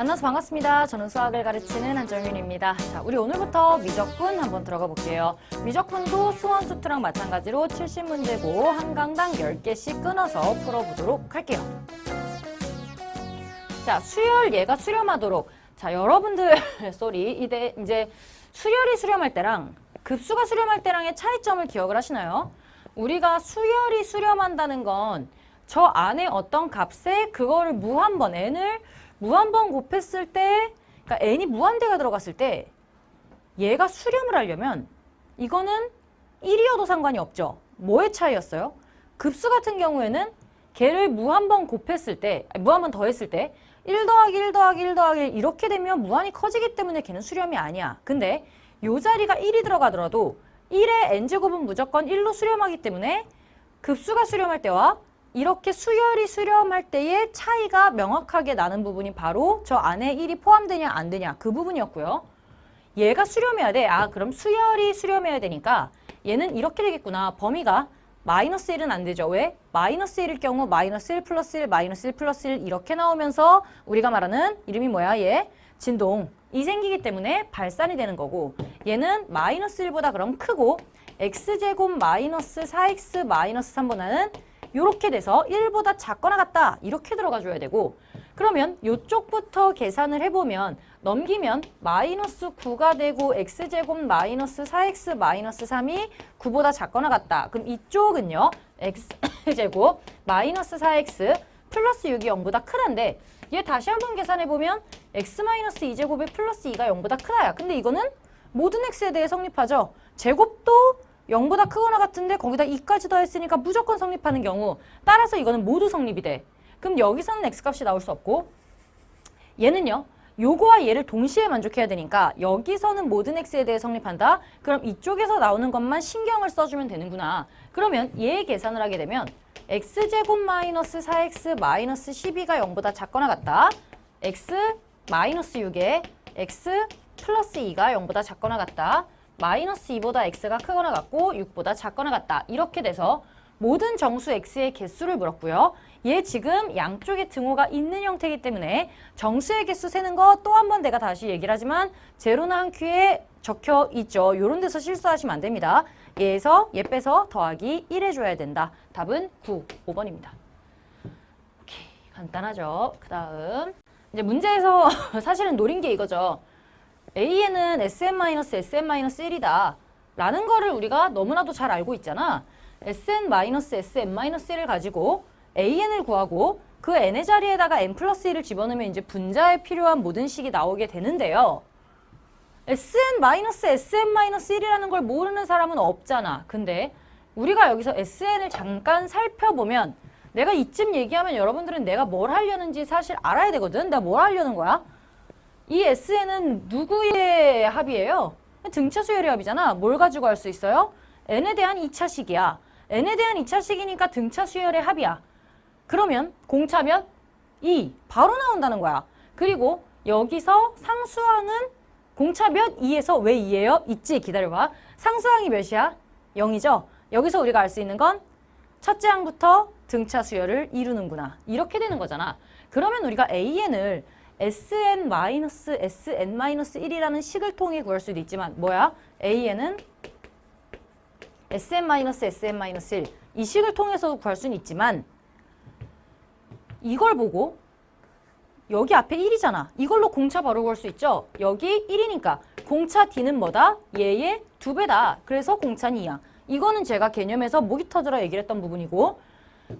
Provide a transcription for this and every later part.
만나서 반갑습니다. 저는 수학을 가르치는 한정윤입니다. 자, 우리 오늘부터 미적분 한번 들어가 볼게요. 미적분도 수원 수투랑 마찬가지로 70문제고 한 강당 10개씩 끊어서 풀어보도록 할게요. 자, 수열 얘가 수렴하도록. 자, 여러분들 쏘리 이제 이제 수열이 수렴할 때랑 급수가 수렴할 때랑의 차이점을 기억을 하시나요? 우리가 수열이 수렴한다는 건 저 안에 어떤 값에 그거를 무 한 번 n을 무한번 곱했을 때 그러니까 n이 무한대가 들어갔을 때 얘가 수렴을 하려면 이거는 1이어도 상관이 없죠. 뭐의 차이였어요? 급수 같은 경우에는 걔를 무한번 곱했을 때, 무한번 더했을 때, 1 더하기 1 더하기 1 더하기 1 이렇게 되면 무한이 커지기 때문에 걔는 수렴이 아니야. 근데 요 자리가 1이 들어가더라도 1의 n제곱은 무조건 1로 수렴하기 때문에 급수가 수렴할 때와 이렇게 수열이 수렴할 때의 차이가 명확하게 나는 부분이 바로 저 안에 1이 포함되냐 안 되냐 그 부분이었고요. 얘가 수렴해야 돼. 아 그럼 수열이 수렴해야 되니까 얘는 이렇게 되겠구나. 범위가 마이너스 1은 안 되죠. 왜? 마이너스 1일 경우 마이너스 1 플러스 1 마이너스 1 플러스 1 이렇게 나오면서 우리가 말하는 이름이 뭐야? 얘 진동. 이 생기기 때문에 발산이 되는 거고 얘는 마이너스 1보다 그럼 크고 x제곱 마이너스 4x 마이너스 3보다는 이렇게 돼서 1보다 작거나 같다 이렇게 들어가 줘야 되고 그러면 이쪽부터 계산을 해보면 넘기면 마이너스 9가 되고 x제곱 마이너스 4x 마이너스 3이 9보다 작거나 같다. 그럼 이쪽은요. x제곱 마이너스 4x 플러스 6이 0보다 크다인데 얘 다시 한번 계산해보면 x 마이너스 2제곱에 플러스 2가 0보다 크다야. 근데 이거는 모든 x에 대해 성립하죠. 제곱도 0보다 크거나 같은데 거기다 2까지 더했으니까 무조건 성립하는 경우 따라서 이거는 모두 성립이 돼. 그럼 여기서는 x값이 나올 수 없고 얘는요. 요거와 얘를 동시에 만족해야 되니까 여기서는 모든 x에 대해 성립한다. 그럼 이쪽에서 나오는 것만 신경을 써주면 되는구나. 그러면 얘 계산을 하게 되면 x제곱 마이너스 4x 마이너스 12가 0보다 작거나 같다. x 마이너스 6에 x 플러스 2가 0보다 작거나 같다. 마이너스 2보다 x가 크거나 같고 6보다 작거나 같다. 이렇게 돼서 모든 정수 x의 개수를 물었고요. 얘 지금 양쪽에 등호가 있는 형태이기 때문에 정수의 개수 세는 거 또 한 번 내가 다시 얘기를 하지만 제로나 한 큐에 적혀 있죠. 요런 데서 실수하시면 안 됩니다. 얘에서 얘 빼서 더하기 1 해줘야 된다. 답은 9, 5번입니다. 오케이, 간단하죠. 그 다음 이제 문제에서 사실은 노린 게 이거죠. AN은 SM-SM-1이다. 라는 거를 우리가 너무나도 잘 알고 있잖아. SN-SM-1을 가지고 AN을 구하고 그 N의 자리에다가 N 플러스 1을 집어넣으면 이제 분자에 필요한 모든 식이 나오게 되는데요. SN-SM-1이라는 걸 모르는 사람은 없잖아. 근데 우리가 여기서 SN을 잠깐 살펴보면 내가 이쯤 얘기하면 여러분들은 내가 뭘 하려는지 사실 알아야 되거든. 내가 뭘 하려는 거야? 이 SN은 누구의 합이에요? 등차 수열의 합이잖아. 뭘 가지고 할 수 있어요? n에 대한 2차식이야. n에 대한 2차식이니까 등차 수열의 합이야. 그러면 공차면 2 바로 나온다는 거야. 그리고 여기서 상수항은 공차 몇 2에서 왜 2예요? 있지 기다려봐. 상수항이 몇이야? 0이죠. 여기서 우리가 알 수 있는 건 첫째 항부터 등차 수열을 이루는구나. 이렇게 되는 거잖아. 그러면 우리가 AN을 SN-SN-1이라는 식을 통해 구할 수도 있지만 뭐야? AN은 SN-SM-1 이 식을 통해서 구할 수는 있지만 이걸 보고 여기 앞에 1이잖아. 이걸로 공차 바로 구할 수 있죠? 여기 1이니까 공차 D는 뭐다? 얘의 두 배다. 그래서 공차는 2야. 이거는 제가 개념에서 목이 터져라 얘기를 했던 부분이고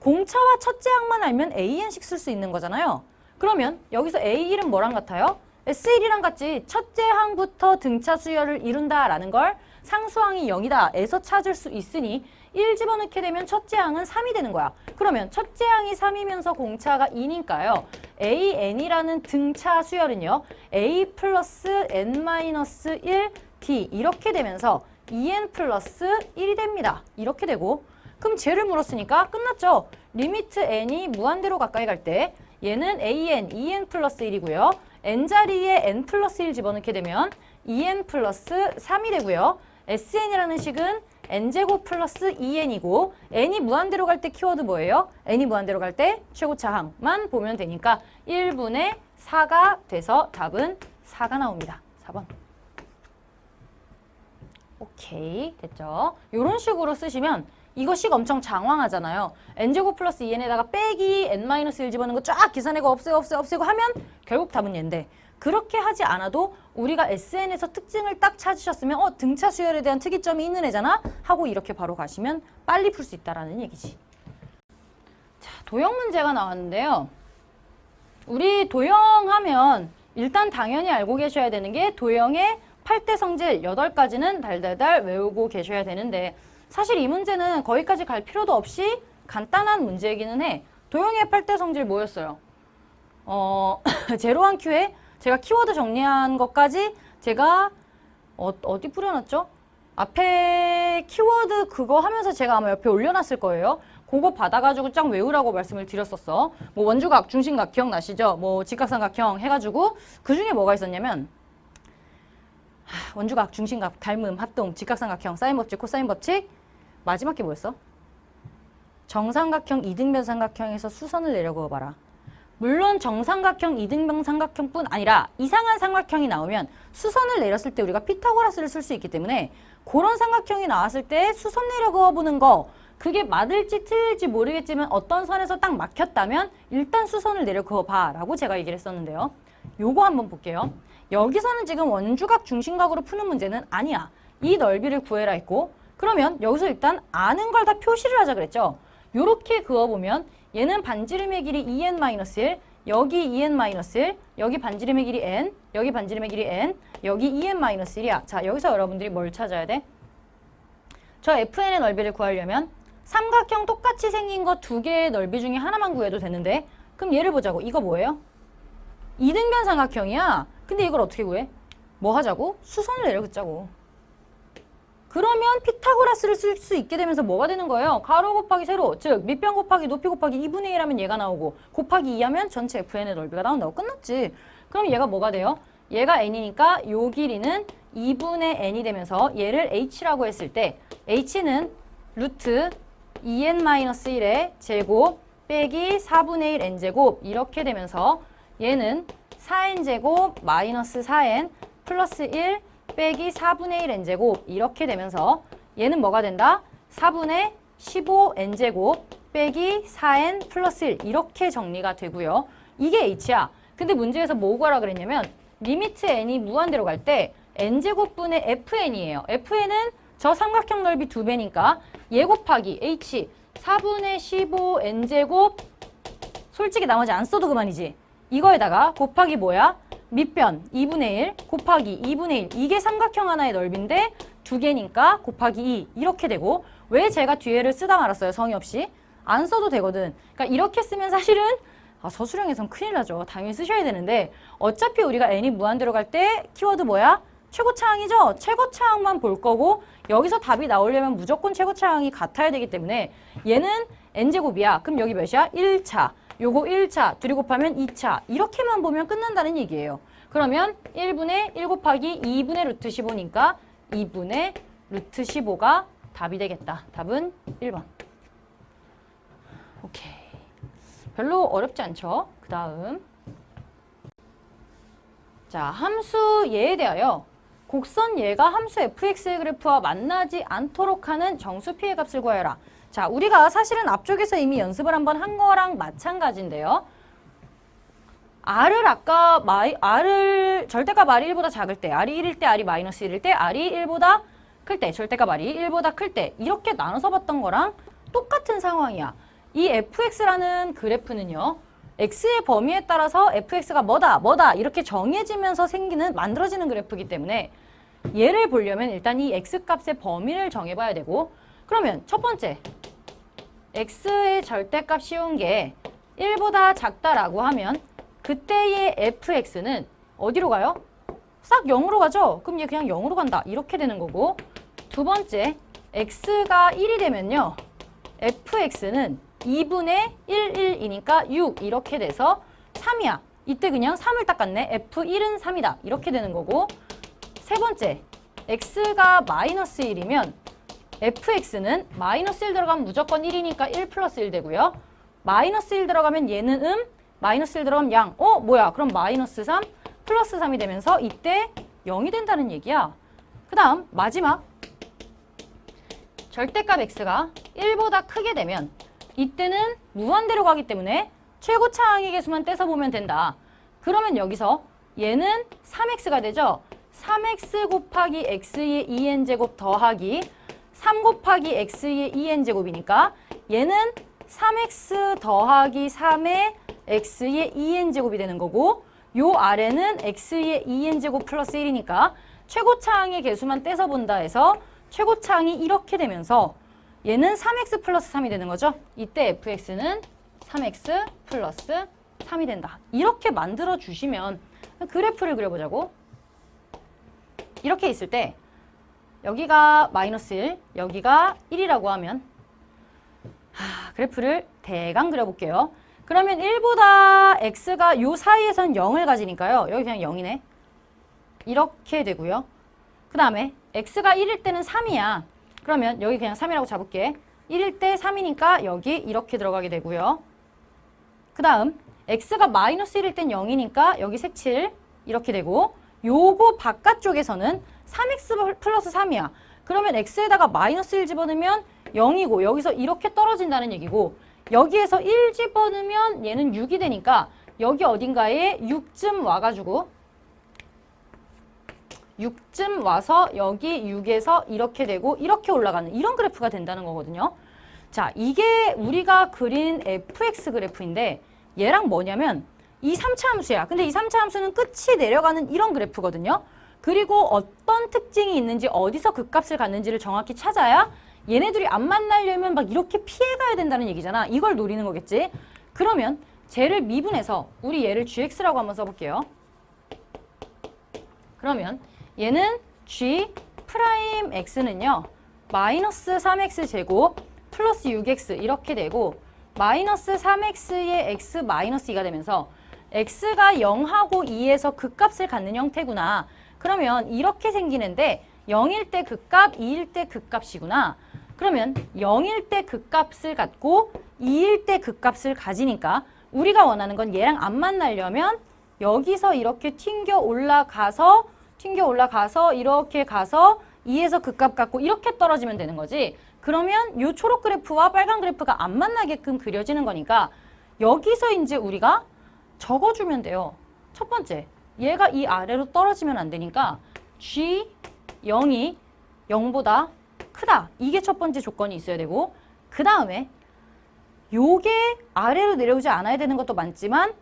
공차와 첫째 항만 알면 AN식 쓸 수 있는 거잖아요. 그러면 여기서 A1은 뭐랑 같아요? S1이랑 같이 첫째 항부터 등차 수열을 이룬다라는 걸 상수항이 0이다 에서 찾을 수 있으니 1 집어넣게 되면 첫째 항은 3이 되는 거야. 그러면 첫째 항이 3이면서 공차가 2니까요. AN이라는 등차 수열은요. A 플러스 N 마이너스 1 D 이렇게 되면서 2N 플러스 1이 됩니다. 이렇게 되고 그럼 쟤를 물었으니까 끝났죠. 리미트 N이 무한대로 가까이 갈때 얘는 AN, 2N 플러스 1이고요. N자리에 N 플러스 1 집어넣게 되면 2N 플러스 3이 되고요. SN이라는 식은 N제곱 플러스 2N이고 N이 무한대로 갈 때 키워드 뭐예요? N이 무한대로 갈 때 최고차항만 보면 되니까 1분의 4가 돼서 답은 4가 나옵니다. 4번. 오케이 됐죠? 이런 식으로 쓰시면 이것이 엄청 장황하잖아요. n제곱 플러스 2n에다가 빼기 n-1 집어넣는 거 쫙 계산해고 없애고 없애고 없애고 하면 결국 답은 얘인데 그렇게 하지 않아도 우리가 SN에서 특징을 딱 찾으셨으면 어 등차 수열에 대한 특이점이 있는 애잖아 하고 이렇게 바로 가시면 빨리 풀 수 있다라는 얘기지. 자 도형 문제가 나왔는데요. 우리 도형 하면 일단 당연히 알고 계셔야 되는 게 도형의 8대 성질 8가지는 달달달 외우고 계셔야 되는데 사실 이 문제는 거기까지 갈 필요도 없이 간단한 문제이기는 해. 도형의 8대 성질 뭐였어요? 어, 제로한 큐에 제가 키워드 정리한 것까지 제가 어, 어디 뿌려놨죠? 앞에 키워드 그거 하면서 제가 아마 옆에 올려놨을 거예요. 그거 받아가지고 쫙 외우라고 말씀을 드렸었어. 뭐 원주각, 중심각 기억나시죠? 뭐 직각삼각형 해가지고 그 중에 뭐가 있었냐면 하, 원주각, 중심각, 닮음, 합동, 직각삼각형, 사인 법칙, 코사인 법칙 마지막 게 뭐였어? 정삼각형, 이등변 삼각형에서 수선을 내려 그어 봐라. 물론 정삼각형, 이등변 삼각형뿐 아니라 이상한 삼각형이 나오면 수선을 내렸을 때 우리가 피타고라스를 쓸 수 있기 때문에 그런 삼각형이 나왔을 때 수선 내려 그어 보는 거 그게 맞을지 틀릴지 모르겠지만 어떤 선에서 딱 막혔다면 일단 수선을 내려 그어 봐 라고 제가 얘기를 했었는데요. 요거 한번 볼게요. 여기서는 지금 원주각 중심각으로 푸는 문제는 아니야. 이 넓이를 구해라 했고 그러면 여기서 일단 아는 걸 다 표시를 하자 그랬죠. 요렇게 그어보면 얘는 반지름의 길이 2n-1, 여기 2n-1, 여기 반지름의 길이 n, 여기 반지름의 길이 n, 여기 2n-1이야. 자, 여기서 여러분들이 뭘 찾아야 돼? 저 fn의 넓이를 구하려면 삼각형 똑같이 생긴 거두 개의 넓이 중에 하나만 구해도 되는데 그럼 얘를 보자고. 이거 뭐예요? 이등변 삼각형이야. 근데 이걸 어떻게 구해? 뭐 하자고? 수선을 내려 긋자고. 그러면 피타고라스를 쓸 수 있게 되면서 뭐가 되는 거예요? 가로 곱하기 세로, 즉 밑변 곱하기 높이 곱하기 2분의 1 하면 얘가 나오고 곱하기 2 하면 전체 fn의 넓이가 나온다고 끝났지. 그럼 얘가 뭐가 돼요? 얘가 n이니까 요 길이는 2분의 n이 되면서 얘를 h라고 했을 때 h는 루트 2n-1의 제곱 빼기 4분의 1 n제곱 이렇게 되면서 얘는 4n제곱 마이너스 4n 플러스 1 빼기 4분의 1 n제곱 이렇게 되면서 얘는 뭐가 된다? 4분의 15n제곱 빼기 4n 플러스 1 이렇게 정리가 되고요. 이게 h야. 근데 문제에서 뭐 구하라 그랬냐면 리미트 n이 무한대로 갈 때 n제곱분의 fn이에요. fn은 저 삼각형 넓이 두배니까얘 곱하기 h 4분의 15n제곱 솔직히 나머지 안 써도 그만이지. 이거에다가 곱하기 뭐야? 밑변 2분의 1 곱하기 2분의 1 이게 삼각형 하나의 넓인데 두 개니까 곱하기 2 이렇게 되고 왜 제가 뒤에를 쓰다 말았어요? 성의 없이. 안 써도 되거든. 그러니까 이렇게 쓰면 사실은 아, 서술형에선 큰일 나죠. 당연히 쓰셔야 되는데 어차피 우리가 n이 무한대로 갈 때 키워드 뭐야? 최고차항이죠? 최고차항만 볼 거고 여기서 답이 나오려면 무조건 최고차항이 같아야 되기 때문에 얘는 n제곱이야. 그럼 여기 몇이야? 1차 요거 1차, 둘이 곱하면 2차 이렇게만 보면 끝난다는 얘기예요. 그러면 1분의 1 곱하기 2분의 루트 15니까 2분의 루트 15가 답이 되겠다. 답은 1번. 오케이. 별로 어렵지 않죠? 그 다음 자, 함수 예에 대하여 곡선 예가 함수 fx의 그래프와 만나지 않도록 하는 정수 피해 값을 구하여라. 자, 우리가 사실은 앞쪽에서 이미 연습을 한번 한 거랑 마찬가지인데요. R을 아까 마이, R을 절대값 R이 1보다 작을 때, R이 1일 때, R이 마이너스 1일 때, R이 1보다 클 때, 절대값 R이 1보다 클 때 이렇게 나눠서 봤던 거랑 똑같은 상황이야. 이 fx라는 그래프는요. x의 범위에 따라서 fx가 뭐다, 뭐다 이렇게 정해지면서 생기는 만들어지는 그래프이기 때문에 얘를 보려면 일단 이 x값의 범위를 정해봐야 되고 그러면 첫 번째 x의 절대값 씌운 게 1보다 작다라고 하면 그때의 fx는 어디로 가요? 싹 0으로 가죠? 그럼 얘 그냥 0으로 간다. 이렇게 되는 거고 두 번째 x가 1이 되면요. fx는 2분의 1, 1이니까 6 이렇게 돼서 3이야. 이때 그냥 3을 닦았네. f1은 3이다. 이렇게 되는 거고 세 번째 x가 마이너스 1이면 fx는 마이너스 1 들어가면 무조건 1이니까 1 플러스 1 되고요. 마이너스 1 들어가면 얘는 음, 마이너스 1 들어가면 양. 어? 뭐야? 그럼 마이너스 3 플러스 3이 되면서 이때 0이 된다는 얘기야. 그 다음 마지막 절대값 x가 1보다 크게 되면 이때는 무한대로 가기 때문에 최고차 항의 개수만 떼서 보면 된다. 그러면 여기서 얘는 3x가 되죠. 3x 곱하기 x의 2n제곱 더하기 3 곱하기 x의 2n제곱이니까 얘는 3x 더하기 3의 x의 2n제곱이 되는 거고 요 아래는 x의 2n제곱 플러스 1이니까 최고차항의 개수만 떼서 본다 해서 최고차항이 이렇게 되면서 얘는 3x 플러스 3이 되는 거죠. 이때 fx는 3x 플러스 3이 된다. 이렇게 만들어 주시면 그래프를 그려보자고. 이렇게 있을 때 여기가 마이너스 1, 여기가 1이라고 하면 하, 그래프를 대강 그려볼게요. 그러면 1보다 x가 요 사이에선 0을 가지니까요. 여기 그냥 0이네. 이렇게 되고요. 그 다음에 x가 1일 때는 3이야. 그러면 여기 그냥 3이라고 잡을게. 1일 때 3이니까 여기 이렇게 들어가게 되고요. 그 다음 x가 마이너스 1일 땐 0이니까 여기 색칠 이렇게 되고 요거 바깥쪽에서는 3x 플러스 3이야. 그러면 x에다가 마이너스 1 집어넣으면 0이고 여기서 이렇게 떨어진다는 얘기고 여기에서 1 집어넣으면 얘는 6이 되니까 여기 어딘가에 6쯤 와가지고 6쯤 와서 여기 6에서 이렇게 되고 이렇게 올라가는 이런 그래프가 된다는 거거든요. 자, 이게 우리가 그린 fx 그래프인데 얘랑 뭐냐면 이 3차 함수야. 근데 이 3차 함수는 끝이 내려가는 이런 그래프거든요. 그리고 어떤 특징이 있는지 어디서 그 값을 갖는지를 정확히 찾아야 얘네들이 안 만나려면 막 이렇게 피해가야 된다는 얘기잖아. 이걸 노리는 거겠지. 그러면 쟤를 미분해서 우리 얘를 gx라고 한번 써볼게요. 그러면 얘는 g 프라임 x는요. 마이너스 3x 제곱 플러스 6x 이렇게 되고 마이너스 3x의 x 마이너스 2가 되면서 x가 0하고 2에서 극값을 갖는 형태구나. 그러면 이렇게 생기는데 0일 때 극값, 2일 때 극값이구나. 그러면 0일 때 극값을 갖고 2일 때 극값을 가지니까 우리가 원하는 건 얘랑 안 만나려면 여기서 이렇게 튕겨 올라가서 튕겨 올라가서 이렇게 가서 2에서 극값 갖고 이렇게 떨어지면 되는 거지. 그러면 이 초록 그래프와 빨간 그래프가 안 만나게끔 그려지는 거니까 여기서 이제 우리가 적어주면 돼요. 첫 번째, 얘가 이 아래로 떨어지면 안 되니까 G 0이 0보다 크다. 이게 첫 번째 조건이 있어야 되고 그 다음에 요게 아래로 내려오지 않아야 되는 것도 많지만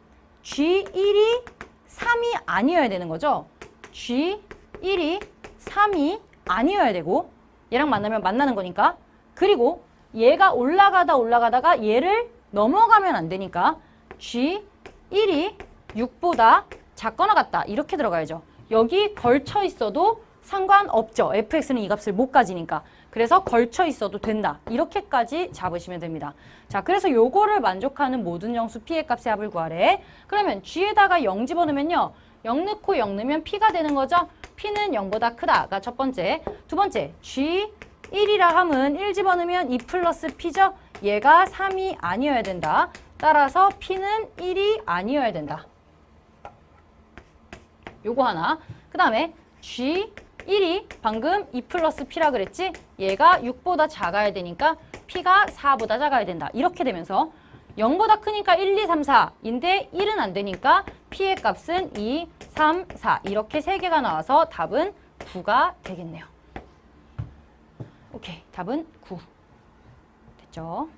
G1이 3이 아니어야 되는 거죠. G1이 3이 아니어야 되고 얘랑 만나면 만나는 거니까 그리고 얘가 올라가다 올라가다가 얘를 넘어가면 안 되니까 G1이 6보다 작거나 같다 이렇게 들어가야죠. 여기 걸쳐 있어도 상관없죠. fx는 이 값을 못 가지니까. 그래서 걸쳐 있어도 된다. 이렇게까지 잡으시면 됩니다. 자, 그래서 요거를 만족하는 모든 영수 p의 값의 합을 구하래. 그러면 g에다가 0 집어넣으면요. 0 넣고 0 넣으면 p가 되는 거죠. p는 0보다 크다가 첫 번째. 두 번째, g 1이라 함은 1 집어넣으면 2 플러스 p죠. 얘가 3이 아니어야 된다. 따라서 p는 1이 아니어야 된다. 요거 하나. 그 다음에 G 1이 방금 2 플러스 P라 그랬지? 얘가 6보다 작아야 되니까 P가 4보다 작아야 된다. 이렇게 되면서 0보다 크니까 1, 2, 3, 4인데 1은 안 되니까 P의 값은 2, 3, 4 이렇게 세 개가 나와서 답은 9가 되겠네요. 오케이, 답은 9. 됐죠?